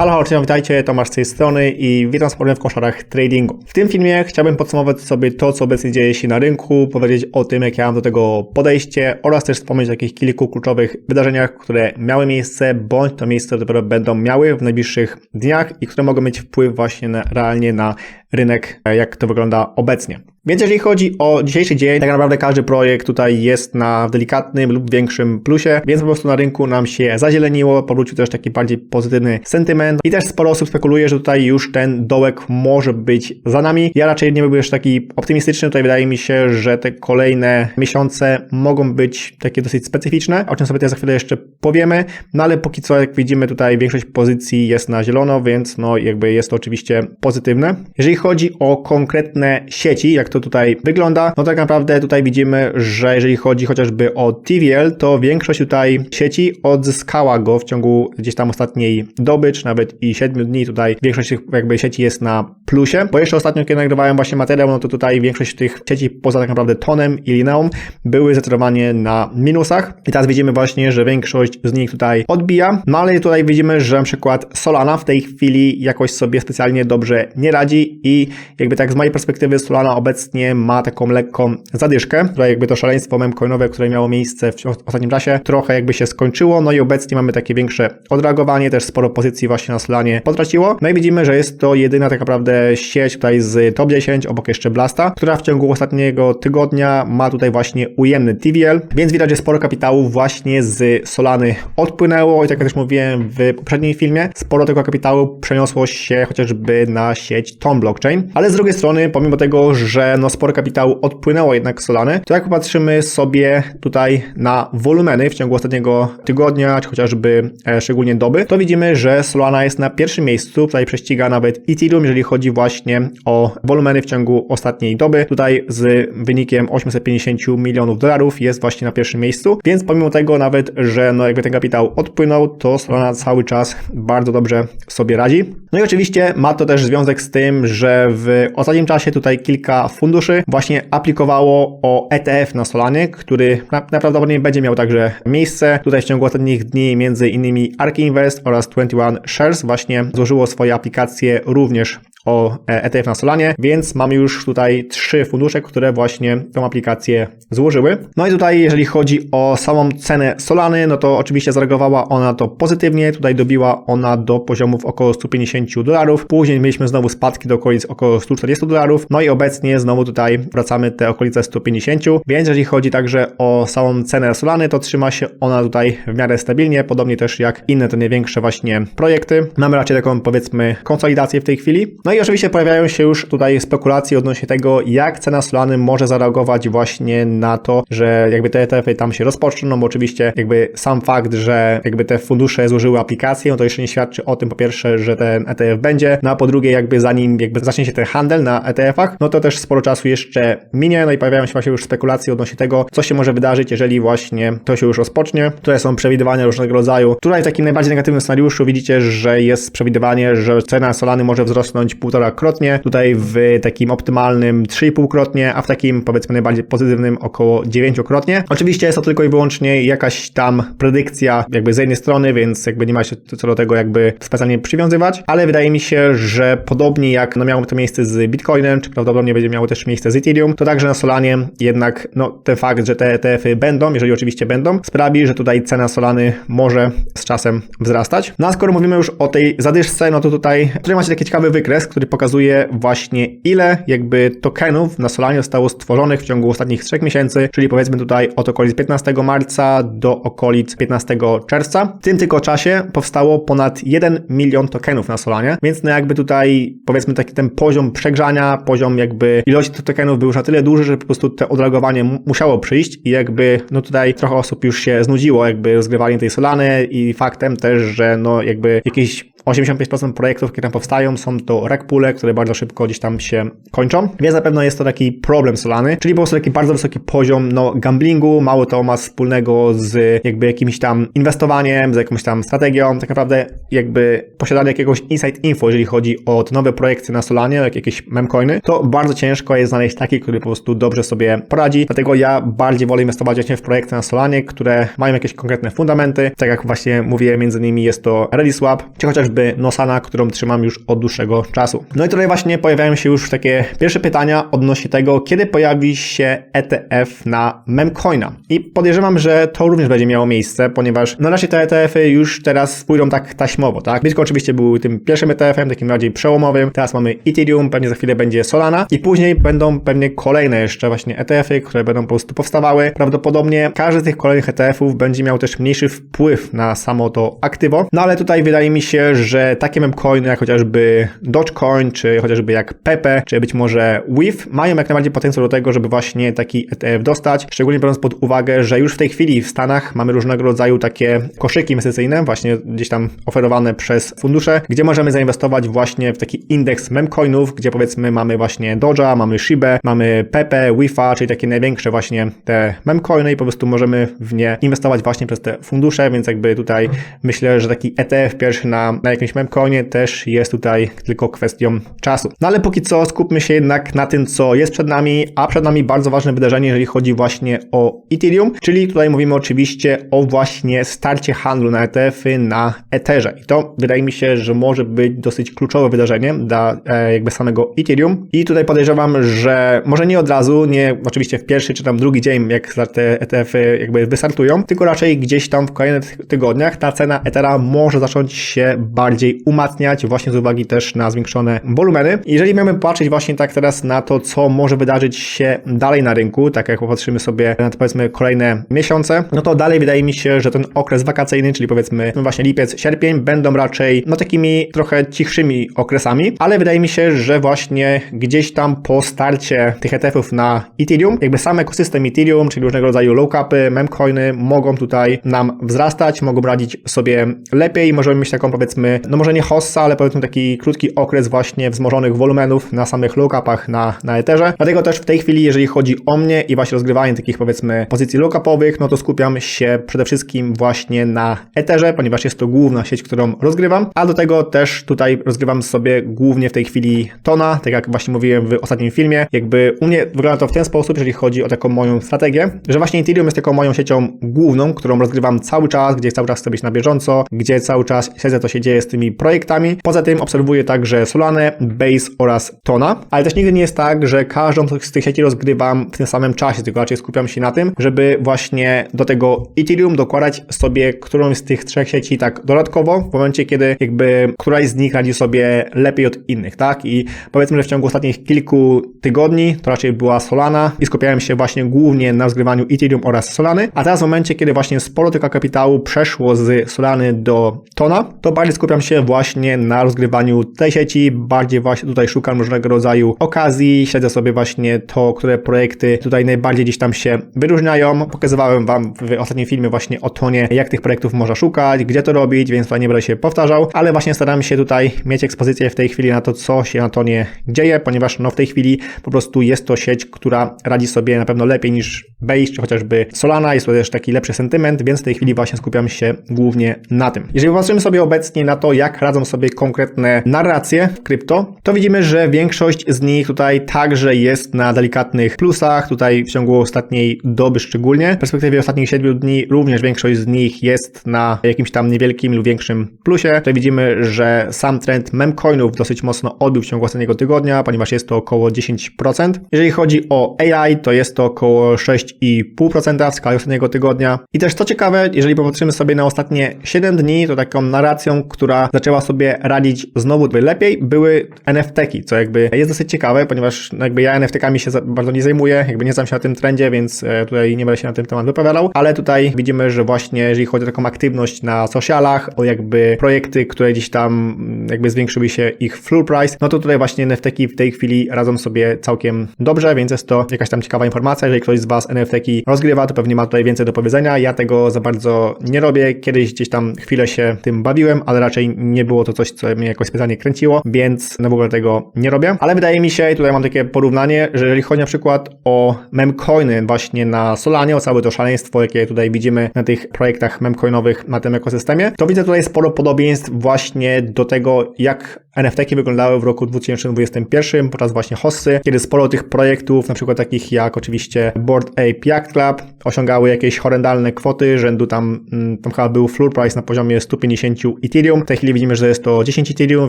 Halo, halo, cześć, witajcie, Tomasz z tej strony i witam wspólnie w koszarach tradingu. W tym filmie chciałbym podsumować sobie to, co obecnie dzieje się na rynku, powiedzieć o tym, jak ja mam do tego podejście oraz też wspomnieć o kilku kluczowych wydarzeniach, które miały miejsce, bądź to miejsce dopiero będą miały w najbliższych dniach i które mogą mieć wpływ właśnie na, realnie na rynek, jak to wygląda obecnie. Więc jeżeli chodzi o dzisiejszy dzień, tak naprawdę każdy projekt tutaj jest na delikatnym lub większym plusie, więc po prostu na rynku nam się zazieleniło, powrócił też taki bardziej pozytywny sentyment i też sporo osób spekuluje, że tutaj już ten dołek może być za nami. Ja raczej nie byłbym już taki optymistyczny, tutaj wydaje mi się, że te kolejne miesiące mogą być takie dosyć specyficzne, o czym sobie też za chwilę jeszcze powiemy, no ale póki co, jak widzimy tutaj większość pozycji jest na zielono, więc no jakby jest to oczywiście pozytywne. Jeżeli chodzi o konkretne sieci, jak to tutaj wygląda, no tak naprawdę tutaj widzimy, że jeżeli chodzi chociażby o TVL, to większość tutaj sieci odzyskała go w ciągu gdzieś tam ostatniej doby, czy nawet i 7 dni. Tutaj większość jakby sieci jest na plusie, bo jeszcze ostatnio kiedy nagrywałem właśnie materiał, no to tutaj większość tych sieci poza tak naprawdę Tonem i Lineum były zdecydowanie na minusach. I teraz widzimy właśnie, że większość z nich tutaj odbija, no ale tutaj widzimy, że na przykład Solana w tej chwili jakoś sobie specjalnie dobrze nie radzi i jakby tak z mojej perspektywy Solana obecnie ma taką lekką zadyszkę, która jakby to szaleństwo memcoinowe, które miało miejsce w ostatnim czasie, trochę jakby się skończyło, no i obecnie mamy takie większe odreagowanie, też sporo pozycji właśnie na Solanie potraciło. No i widzimy, że jest to jedyna tak naprawdę sieć tutaj z top 10, obok jeszcze Blasta, która w ciągu ostatniego tygodnia ma tutaj właśnie ujemny TVL, więc widać, że sporo kapitału właśnie z Solany odpłynęło. I tak jak też mówiłem w poprzednim filmie, sporo tego kapitału przeniosło się chociażby na sieć Tom Blockchain, ale z drugiej strony, pomimo tego, że no sporo kapitału odpłynęło jednak Solany, to jak popatrzymy sobie tutaj na wolumeny w ciągu ostatniego tygodnia, czy chociażby e, szczególnie doby, to widzimy, że Solana jest na pierwszym miejscu, tutaj prześciga nawet Ethereum, jeżeli chodzi właśnie o wolumeny w ciągu ostatniej doby. Tutaj z wynikiem 850 milionów dolarów jest właśnie na pierwszym miejscu, więc pomimo tego nawet, że no jakby ten kapitał odpłynął, to Solana cały czas bardzo dobrze sobie radzi. No i oczywiście ma to też związek z tym, że w ostatnim czasie tutaj kilka funduszy właśnie aplikowało o ETF na Solanie, który najprawdopodobniej będzie miał także miejsce. Tutaj w ciągu ostatnich dni między innymi ARK Invest oraz 21 Shares właśnie złożyło swoje aplikacje również o ETF na Solanie, więc mamy już tutaj trzy fundusze, które właśnie tą aplikację złożyły. No i tutaj, jeżeli chodzi o samą cenę Solany, no to oczywiście zareagowała ona to pozytywnie. Tutaj dobiła ona do poziomów około 150 dolarów. Później mieliśmy znowu spadki do okolic około 140 dolarów. No i obecnie znowu tutaj wracamy te okolice 150. Więc jeżeli chodzi także o samą cenę Solany, to trzyma się ona tutaj w miarę stabilnie, podobnie też jak inne te największe właśnie projekty. Mamy raczej taką powiedzmy konsolidację w tej chwili. No i oczywiście pojawiają się już tutaj spekulacje odnośnie tego, jak cena Solany może zareagować właśnie na to, że jakby te ETF-y tam się rozpoczną, no bo oczywiście jakby sam fakt, że jakby te fundusze złożyły aplikację, no to jeszcze nie świadczy o tym po pierwsze, że ten ETF będzie, no a po drugie jakby zanim jakby zacznie się ten handel na ETF-ach, no to też sporo czasu jeszcze minie, no i pojawiają się właśnie już spekulacje odnośnie tego, co się może wydarzyć, jeżeli właśnie to się już rozpocznie. Tutaj są przewidywania różnego rodzaju. Tutaj w takim najbardziej negatywnym scenariuszu widzicie, że jest przewidywanie, że cena Solany może wzrosnąć półtora krotnie, tutaj w takim optymalnym 3,5 krotnie, a w takim powiedzmy najbardziej pozytywnym około 9 krotnie. Oczywiście jest to tylko i wyłącznie jakaś tam predykcja jakby z jednej strony, więc jakby nie ma się co do tego jakby specjalnie przywiązywać, ale wydaje mi się, że podobnie jak no miało to miejsce z Bitcoinem, czy prawdopodobnie będzie miało też miejsce z Ethereum, to także na Solanie jednak no ten fakt, że te ETF-y będą, jeżeli oczywiście będą, sprawi, że tutaj cena Solany może z czasem wzrastać. No a skoro mówimy już o tej zadyszce, no to tutaj, tutaj macie taki ciekawy wykres, który pokazuje właśnie ile jakby tokenów na Solanie zostało stworzonych w ciągu ostatnich 3 miesięcy, czyli powiedzmy tutaj od okolic 15 marca do okolic 15 czerwca. W tym tylko czasie powstało ponad 1 milion tokenów na Solanie, więc no jakby tutaj powiedzmy taki ten poziom przegrzania, poziom jakby ilości tych tokenów był już na tyle duży, że po prostu to odreagowanie musiało przyjść i jakby no tutaj trochę osób już się znudziło jakby rozgrywanie tej Solany i faktem też, że no jakby jakieś 85% projektów, które tam powstają, są to ragpule, które bardzo szybko gdzieś tam się kończą, więc na pewno jest to taki problem Solany, czyli po prostu taki bardzo wysoki poziom no, gamblingu, mało to ma wspólnego z jakby jakimś tam inwestowaniem, z jakąś tam strategią, tak naprawdę jakby posiadanie jakiegoś insight info, jeżeli chodzi o nowe projekty na Solanie, jak jakieś memcoiny, to bardzo ciężko jest znaleźć taki, który po prostu dobrze sobie poradzi, dlatego ja bardziej wolę inwestować właśnie w projekty na Solanie, które mają jakieś konkretne fundamenty, tak jak właśnie mówię, między innymi jest to ReadySwap, czy chociaż chociażby Nosana, którą trzymam już od dłuższego czasu. No i tutaj właśnie pojawiają się już takie pierwsze pytania odnośnie tego, kiedy pojawi się ETF na memcoina. I podejrzewam, że to również będzie miało miejsce, ponieważ no raczej te ETF-y już teraz pójdą tak taśmowo, tak? Bitcoin oczywiście był tym pierwszym ETF-em, takim bardziej przełomowym, teraz mamy Ethereum, pewnie za chwilę będzie Solana i później będą pewnie kolejne jeszcze właśnie ETF-y, które będą po prostu powstawały. Prawdopodobnie każdy z tych kolejnych ETF-ów będzie miał też mniejszy wpływ na samo to aktywo, no ale tutaj wydaje mi się, że takie memcoiny jak chociażby Dogecoin, czy chociażby jak Pepe, czy być może WIF mają jak najbardziej potencjał do tego, żeby właśnie taki ETF dostać, szczególnie biorąc pod uwagę, że już w tej chwili w Stanach mamy różnego rodzaju takie koszyki inwestycyjne, właśnie gdzieś tam oferowane przez fundusze, gdzie możemy zainwestować właśnie w taki indeks memcoinów, gdzie powiedzmy mamy właśnie Doja, mamy Shiba, mamy Pepe, WIFA, czyli takie największe właśnie te memcoiny i po prostu możemy w nie inwestować właśnie przez te fundusze, więc jakby tutaj myślę, że taki ETF pierwszy na, na jakimś memcoinie też jest tutaj tylko kwestią czasu. No ale póki co skupmy się jednak na tym, co jest przed nami, a przed nami bardzo ważne wydarzenie, jeżeli chodzi właśnie o Ethereum, czyli tutaj mówimy oczywiście o właśnie starcie handlu na ETF-y na Etherze. I to wydaje mi się, że może być dosyć kluczowe wydarzenie dla e, jakby samego Ethereum. I tutaj podejrzewam, że może nie od razu, nie oczywiście w pierwszy czy tam drugi dzień, jak te ETF-y jakby wystartują, tylko raczej gdzieś tam w kolejnych tygodniach ta cena Ethera może zacząć się bardziej umacniać właśnie z uwagi też na zwiększone wolumeny. Jeżeli mamy patrzeć właśnie tak teraz na to, co może wydarzyć się dalej na rynku, tak jak popatrzymy sobie na powiedzmy kolejne miesiące, no to dalej wydaje mi się, że ten okres wakacyjny, czyli powiedzmy no właśnie lipiec, sierpień, będą raczej no takimi trochę cichszymi okresami, ale wydaje mi się, że właśnie gdzieś tam po starcie tych ETF-ów na Ethereum, jakby sam ekosystem Ethereum, czyli różnego rodzaju low capy, memcoiny mogą tutaj nam wzrastać, mogą radzić sobie lepiej, możemy mieć taką powiedzmy, no może nie hossa, ale powiedzmy taki krótki okres właśnie wzmożonych wolumenów na samych low capach na, na Etherze. Dlatego też w tej chwili, jeżeli chodzi o mnie i właśnie rozgrywanie takich powiedzmy pozycji low capowych, no to skupiam się przede wszystkim właśnie na Etherze, ponieważ jest to główna sieć, którą rozgrywam, a do tego też tutaj rozgrywam sobie głównie w tej chwili Tona, tak jak właśnie mówiłem w ostatnim filmie, jakby u mnie wygląda to w ten sposób, jeżeli chodzi o taką moją strategię, że właśnie Ethereum jest taką moją siecią główną, którą rozgrywam cały czas, gdzie cały czas chcę być na bieżąco, gdzie cały czas śledzę, co się dzieje z tymi projektami. Poza tym obserwuję także Solanę, Base oraz Tona, ale też nigdy nie jest tak, że każdą z tych sieci rozgrywam w tym samym czasie, tylko raczej skupiam się na tym, żeby właśnie do tego Ethereum dokładać sobie którąś z tych trzech sieci tak dodatkowo, w momencie, kiedy jakby któraś z nich radzi sobie lepiej od innych, tak? I powiedzmy, że w ciągu ostatnich kilku tygodni to raczej była Solana i skupiałem się właśnie głównie na rozgrywaniu Ethereum oraz Solany, a teraz w momencie, kiedy właśnie sporo tego kapitału przeszło z Solany do Tona, to bardziej skupiam się właśnie na rozgrywaniu tej sieci, bardziej właśnie tutaj szukam różnego rodzaju okazji, śledzę sobie właśnie to, które projekty tutaj najbardziej gdzieś tam się wyróżniają. Pokazywałem Wam w ostatnim filmie właśnie o tonie, jak tych projektów można szukać, gdzie to robić, więc tutaj nie będę się powtarzał, ale właśnie staram się tutaj mieć ekspozycję w tej chwili na to, co się na tonie dzieje, ponieważ no w tej chwili po prostu jest to sieć, która radzi sobie na pewno lepiej niż Base, czy chociażby Solana, jest to też taki lepszy sentyment, więc w tej chwili właśnie skupiam się głównie na tym. Jeżeli popatrzymy sobie obecnie na to, jak radzą sobie konkretne narracje w krypto, to widzimy, że większość z nich tutaj także jest na delikatnych plusach, tutaj w ciągu ostatniej doby szczególnie. W perspektywie ostatnich 7 dni również większość z nich jest na jakimś tam niewielkim lub większym plusie. Tutaj widzimy, że sam trend memcoinów dosyć mocno odbił w ciągu ostatniego tygodnia, ponieważ jest to około 10%. Jeżeli chodzi o AI, to jest to około 6,5% w skali ostatniego tygodnia. I też co ciekawe, jeżeli popatrzymy sobie na ostatnie 7 dni, to taką narracją, która zaczęła sobie radzić znowu lepiej, były NFT-ki, co jakby jest dosyć ciekawe, ponieważ no jakby ja NFT-kami się bardzo nie zajmuję, jakby nie znam się na tym trendzie, więc e, tutaj nie będę się na ten temat wypowiadał, ale tutaj widzimy, że właśnie jeżeli chodzi o taką aktywność na socialach, o jakby projekty, które gdzieś tam mm, jakby zwiększyły się ich floor price, no to tutaj właśnie NFT-ki w tej chwili radzą sobie całkiem dobrze, więc jest to jakaś tam ciekawa informacja, jeżeli ktoś z Was NFT-ki rozgrywa, to pewnie ma tutaj więcej do powiedzenia, ja tego za bardzo nie robię, kiedyś gdzieś tam chwilę się tym bawiłem, ale raczej nie było to coś, co mnie jakoś specjalnie kręciło, więc no w ogóle tego nie robię. Ale wydaje mi się, i tutaj mam takie porównanie, że jeżeli chodzi na przykład o memcoiny właśnie na Solanie, o całe to szaleństwo, jakie tutaj widzimy na tych projektach memcoinowych na tym ekosystemie, to widzę tutaj sporo podobieństw właśnie do tego, jak NFT-ki wyglądały w roku 2021 podczas właśnie Hossy, kiedy sporo tych projektów, na przykład takich jak oczywiście Board Ape Yacht Club, osiągały jakieś horrendalne kwoty, rzędu tam, mm, tam chyba był floor price na poziomie 150 Ethereum. W tej chwili widzimy, że jest to 10 Ethereum,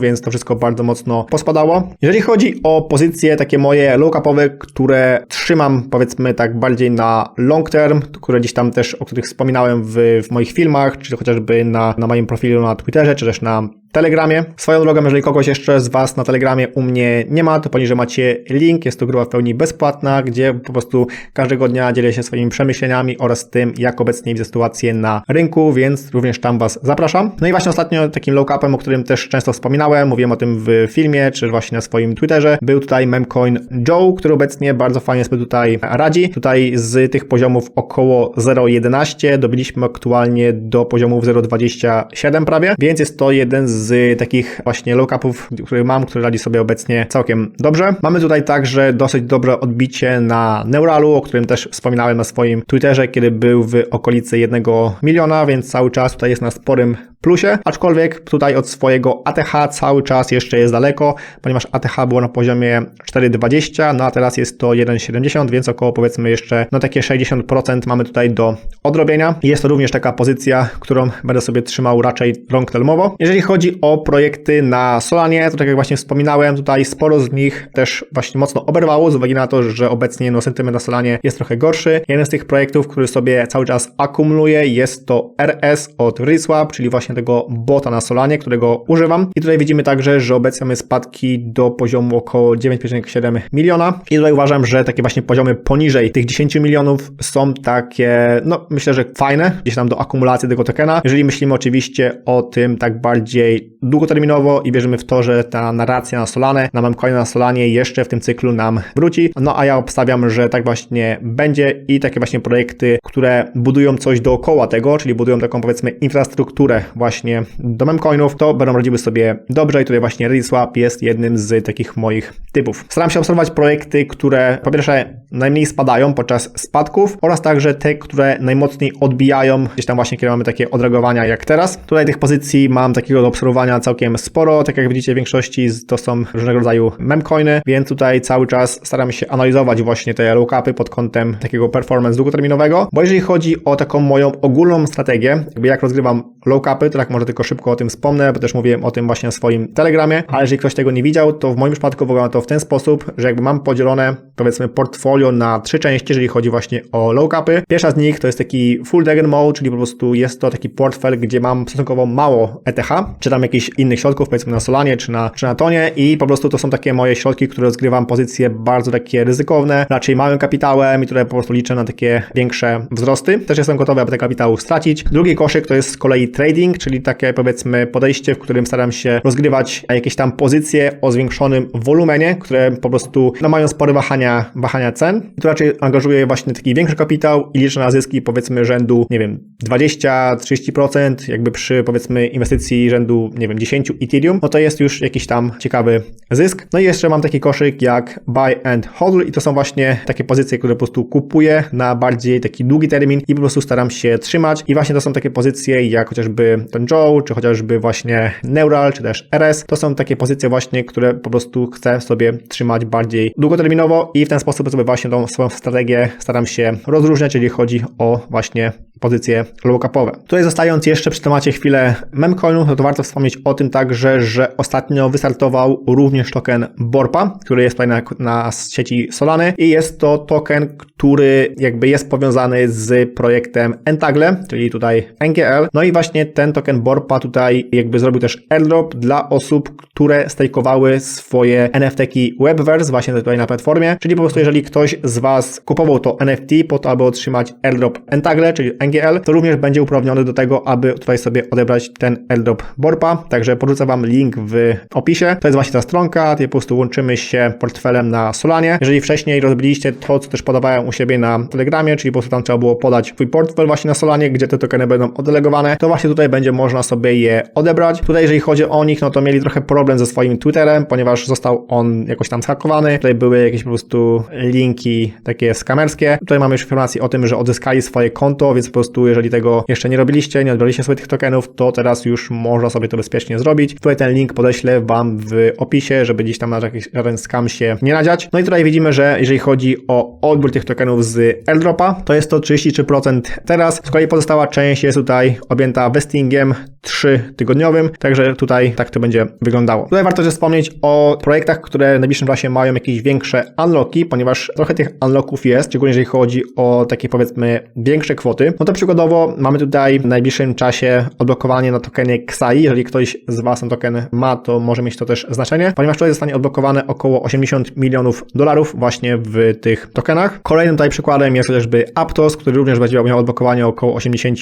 więc to wszystko bardzo mocno pospadało. Jeżeli chodzi o pozycje takie moje low-capowe, które trzymam powiedzmy tak bardziej na long term, które gdzieś tam też, o których wspominałem w, w moich filmach, czy chociażby na, na moim profilu na Twitterze, czy też na Telegramie. Swoją drogą, jeżeli kogoś jeszcze z Was na Telegramie u mnie nie ma, to poniżej macie link. Jest to grupa w pełni bezpłatna, gdzie po prostu każdego dnia dzielę się swoimi przemyśleniami oraz tym, jak obecnie widzę sytuację na rynku, więc również tam Was zapraszam. No i właśnie ostatnio takim low-capem, o którym też często wspominałem, mówiłem o tym w filmie, czy właśnie na swoim Twitterze, był tutaj memcoin Joe, który obecnie bardzo fajnie sobie tutaj radzi. Tutaj z tych poziomów około 0,11 dobiliśmy aktualnie do poziomów 0,27 prawie, więc jest to jeden z z takich właśnie low-capów, które mam, które radzi sobie obecnie całkiem dobrze. Mamy tutaj także dosyć dobre odbicie na Neuralu, o którym też wspominałem na swoim Twitterze, kiedy był w okolicy 1 miliona, więc cały czas tutaj jest na sporym plusie, aczkolwiek tutaj od swojego ATH cały czas jeszcze jest daleko, ponieważ ATH było na poziomie 4,20, no a teraz jest to 1,70, więc około powiedzmy jeszcze no takie 60% mamy tutaj do odrobienia. Jest to również taka pozycja, którą będę sobie trzymał raczej long termowo. Jeżeli chodzi o projekty na Solanie, to tak jak właśnie wspominałem, tutaj sporo z nich też właśnie mocno oberwało z uwagi na to, że obecnie no sentyment na Solanie jest trochę gorszy. Jeden z tych projektów, który sobie cały czas akumuluje jest to RS od ReSwap, czyli właśnie tego bota na Solanie, którego używam. I tutaj widzimy także, że obecnie mamy spadki do poziomu około 9,7 miliona. I tutaj uważam, że takie właśnie poziomy poniżej tych 10 milionów są takie, no myślę, że fajne, gdzieś tam do akumulacji tego tokena. Jeżeli myślimy oczywiście o tym tak bardziej długoterminowo i wierzymy w to, że ta narracja na Solanie, na memcoinie na Solanie jeszcze w tym cyklu nam wróci. No a ja obstawiam, że tak właśnie będzie i takie właśnie projekty, które budują coś dookoła tego, czyli budują taką powiedzmy infrastrukturę właśnie do memcoinów, to będą radziły sobie dobrze i tutaj właśnie ReadySwap jest jednym z takich moich typów. Staram się obserwować projekty, które po pierwsze najmniej spadają podczas spadków oraz także te, które najmocniej odbijają, gdzieś tam właśnie kiedy mamy takie odreagowania jak teraz. Tutaj tych pozycji mam takiego do obserwowania całkiem sporo, tak jak widzicie w większości to są różnego rodzaju memcoiny, więc tutaj cały czas staram się analizować właśnie te low-capy pod kątem takiego performance długoterminowego, bo jeżeli chodzi o taką moją ogólną strategię, jakby jak rozgrywam low-capy, tak może tylko szybko o tym wspomnę, bo też mówiłem o tym właśnie na swoim telegramie, ale jeżeli ktoś tego nie widział, to w moim przypadku wygląda to w ten sposób, że jakby mam podzielone powiedzmy portfolio na trzy części, jeżeli chodzi właśnie o low-capy. Pierwsza z nich to jest taki full dragon mode, czyli po prostu jest to taki portfel, gdzie mam stosunkowo mało ETH, czy tam jakichś innych środków, powiedzmy na Solanie, czy na, czy na Tonie i po prostu to są takie moje środki, które rozgrywam pozycje bardzo takie ryzykowne, raczej małym kapitałem i które po prostu liczę na takie większe wzrosty. Też jestem gotowy, aby ten kapitał stracić. Drugi koszyk to jest z kolei trading, czyli takie powiedzmy podejście, w którym staram się rozgrywać jakieś tam pozycje o zwiększonym wolumenie, które po prostu no, mają spore wahania, wahania cen. I tu raczej angażuję właśnie taki większy kapitał i liczę na zyski powiedzmy rzędu, nie wiem, 20-30%, jakby przy powiedzmy inwestycji rzędu, nie wiem, 10 Ethereum, no to jest już jakiś tam ciekawy zysk. No i jeszcze mam taki koszyk jak buy and hold i to są właśnie takie pozycje, które po prostu kupuję na bardziej taki długi termin i po prostu staram się trzymać i właśnie to są takie pozycje jak chociażby ten Joe, czy chociażby właśnie Neural, czy też RS. To są takie pozycje właśnie, które po prostu chcę sobie trzymać bardziej długoterminowo i w ten sposób sobie właśnie tą swoją strategię staram się rozróżniać, jeżeli chodzi o właśnie pozycje low-capowe. Tutaj zostając jeszcze przy temacie chwilę memcoinów, no to warto wspomnieć o tym także, że ostatnio wystartował również token Borpa, który jest tutaj na, na sieci Solany i jest to token, który jakby jest powiązany z projektem Entagle, czyli tutaj NGL. No i właśnie ten token Borpa tutaj jakby zrobił też airdrop dla osób, które stejkowały swoje NFT-ki Webverse właśnie tutaj na platformie, czyli po prostu jeżeli ktoś z Was kupował to NFT po to, aby otrzymać airdrop Entagle, czyli NGL, to również będzie uprawniony do tego, aby tutaj sobie odebrać ten airdrop Borpa, także porzucę Wam link w opisie. To jest właśnie ta stronka, gdzie po prostu łączymy się portfelem na Solanie. Jeżeli wcześniej rozbiliście to, co też podawałem u siebie na Telegramie, czyli po prostu tam trzeba było podać swój portfel właśnie na Solanie, gdzie te tokeny będą oddelegowane, to właśnie tutaj będzie będzie można sobie je odebrać. Tutaj jeżeli chodzi o nich, no to mieli trochę problem ze swoim Twitterem, ponieważ został on jakoś tam zhakowany. Tutaj były jakieś po prostu linki takie skamerskie. Tutaj mamy już informację o tym, że odzyskali swoje konto, więc po prostu jeżeli tego jeszcze nie robiliście, nie odbraliście sobie tych tokenów, to teraz już można sobie to bezpiecznie zrobić. Tutaj ten link podeślę Wam w opisie, żeby gdzieś tam na jakiś, żaden scam się nie nadziać. No i tutaj widzimy, że jeżeli chodzi o odbiór tych tokenów z airdropa, to jest to 33% teraz. Z kolei pozostała część jest tutaj objęta vestingiem Gamingiem 3-tygodniowym, także tutaj tak to będzie wyglądało. Tutaj warto też wspomnieć o projektach, które w najbliższym czasie mają jakieś większe unlocki, ponieważ trochę tych unlocków jest, szczególnie jeżeli chodzi o takie powiedzmy większe kwoty. No to przykładowo mamy tutaj w najbliższym czasie odblokowanie na tokenie Xai. Jeżeli ktoś z Was ten token ma, to może mieć to też znaczenie, ponieważ tutaj zostanie odblokowane około 80 milionów dolarów właśnie w tych tokenach. Kolejnym tutaj przykładem jest chociażby Aptos, który również będzie miał odblokowanie około 80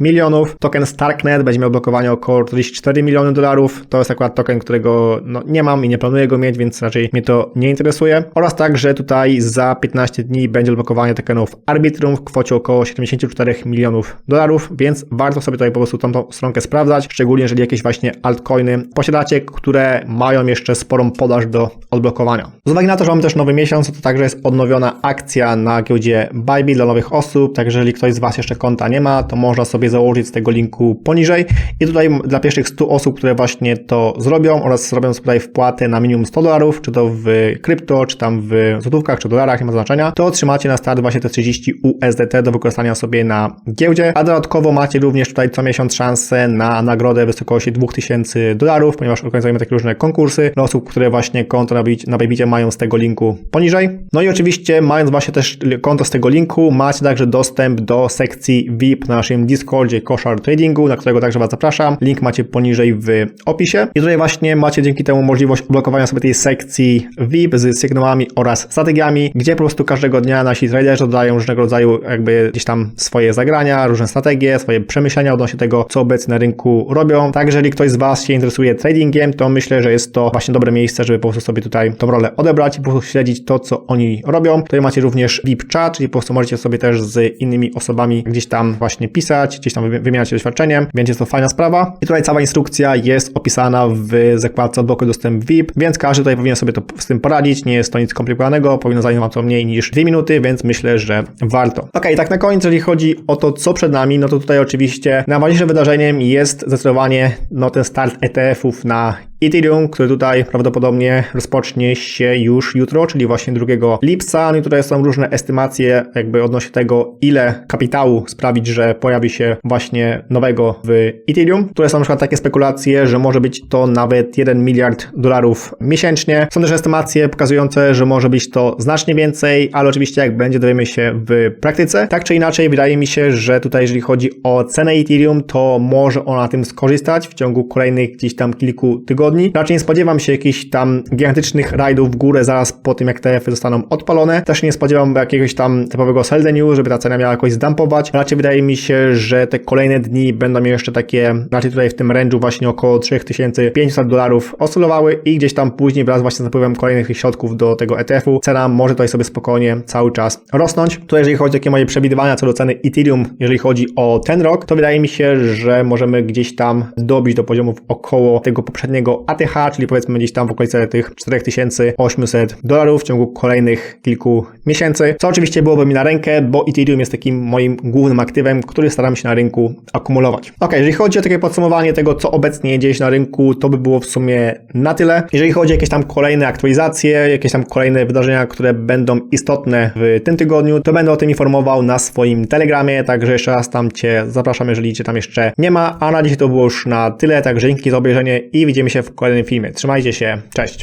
milionów. Token Starknet będzie miał odblokowanie około 44 miliony dolarów. To jest akurat token, którego no, nie mam i nie planuję go mieć, więc raczej mnie to nie interesuje. Oraz także tutaj za 15 dni będzie odblokowanie tokenów Arbitrum w kwocie około 74 milionów dolarów, więc warto sobie tutaj po prostu tą, tą stronkę sprawdzać, szczególnie jeżeli jakieś właśnie altcoiny posiadacie, które mają jeszcze sporą podaż do odblokowania. Z uwagi na to, że mamy też nowy miesiąc, to także jest odnowiona akcja na giełdzie Bybit dla nowych osób, także jeżeli ktoś z Was jeszcze konta nie ma, to można sobie założyć z tego linku poniżej i tutaj dla pierwszych 100 osób, które właśnie to zrobią oraz sobie tutaj wpłatę na minimum 100 dolarów, czy to w krypto, czy tam w złotówkach, czy dolarach, nie ma znaczenia, to otrzymacie na start właśnie te 30 USDT do wykorzystania sobie na giełdzie, a dodatkowo macie również tutaj co miesiąc szansę na nagrodę w wysokości 2000 dolarów, ponieważ organizujemy takie różne konkursy dla osób, które właśnie konto na, Bybitcie mają z tego linku poniżej. No i oczywiście mając właśnie też konto z tego linku, macie także dostęp do sekcji VIP na naszym Discordzie Koszar Tradingu, na którego także Was zapraszam. Link macie poniżej w opisie. I tutaj właśnie macie dzięki temu możliwość odblokowania sobie tej sekcji VIP z sygnałami oraz strategiami, gdzie po prostu każdego dnia nasi traderzy dodają różnego rodzaju jakby gdzieś tam swoje zagrania, różne strategie, swoje przemyślenia odnośnie tego, co obecnie na rynku robią. Także jeżeli ktoś z Was się interesuje tradingiem, to myślę, że jest to właśnie dobre miejsce, żeby po prostu sobie tutaj tą rolę odebrać i po prostu śledzić to, co oni robią. Tutaj macie również VIP chat, czyli po prostu możecie sobie też z innymi osobami gdzieś tam właśnie pisać, gdzieś tam wymieniać się doświadczeniem, więc jest to fajna sprawa. I tutaj cała instrukcja jest opisana w zakładce odblokuj dostęp VIP, więc każdy tutaj powinien sobie to z tym poradzić, nie jest to nic skomplikowanego, powinno zająć Wam to mniej niż 2 minuty, więc myślę, że warto. Ok, tak na koniec, jeżeli chodzi o to, co przed nami, no to tutaj oczywiście najważniejszym wydarzeniem jest zdecydowanie no, ten start ETF-ów na Ethereum, który tutaj prawdopodobnie rozpocznie się już jutro, czyli właśnie 2 lipca. No i tutaj są różne estymacje jakby odnośnie tego, ile kapitału sprawić, że pojawi się właśnie nowego w Ethereum. Tutaj są na przykład takie spekulacje, że może być to nawet 1 miliard dolarów miesięcznie. Są też estymacje pokazujące, że może być to znacznie więcej, ale oczywiście jak będzie, dowiemy się w praktyce. Tak czy inaczej, wydaje mi się, że tutaj jeżeli chodzi o cenę Ethereum, to może ona na tym skorzystać w ciągu kolejnych gdzieś tam kilku tygodni tygodni. Raczej nie spodziewam się jakichś tam gigantycznych rajdów w górę zaraz po tym, jak TF-y zostaną odpalone. Też nie spodziewam jakiegoś tam typowego new, żeby ta cena miała jakoś zdampować. Raczej wydaje mi się, że te kolejne dni będą jeszcze takie, raczej tutaj w tym range'u właśnie około 3500 dolarów oscylowały i gdzieś tam później wraz właśnie z napływem kolejnych środków do tego ETF-u cena może tutaj sobie spokojnie cały czas rosnąć. Tutaj jeżeli chodzi o takie moje przewidywania co do ceny Ethereum, jeżeli chodzi o ten rok, to wydaje mi się, że możemy gdzieś tam dobić do poziomów około tego poprzedniego ATH, czyli powiedzmy gdzieś tam w okolicy tych 4800 dolarów w ciągu kolejnych kilku miesięcy, co oczywiście byłoby mi na rękę, bo Ethereum jest takim moim głównym aktywem, który staram się na rynku akumulować. Ok, jeżeli chodzi o takie podsumowanie tego, co obecnie dzieje się na rynku, to by było w sumie na tyle. Jeżeli chodzi o jakieś tam kolejne aktualizacje, jakieś tam kolejne wydarzenia, które będą istotne w tym tygodniu, to będę o tym informował na swoim Telegramie, także jeszcze raz tam Cię zapraszam, jeżeli Cię tam jeszcze nie ma, a na dzisiaj to było już na tyle, także dzięki za obejrzenie i widzimy się w kolejnym filmie. Trzymajcie się, cześć!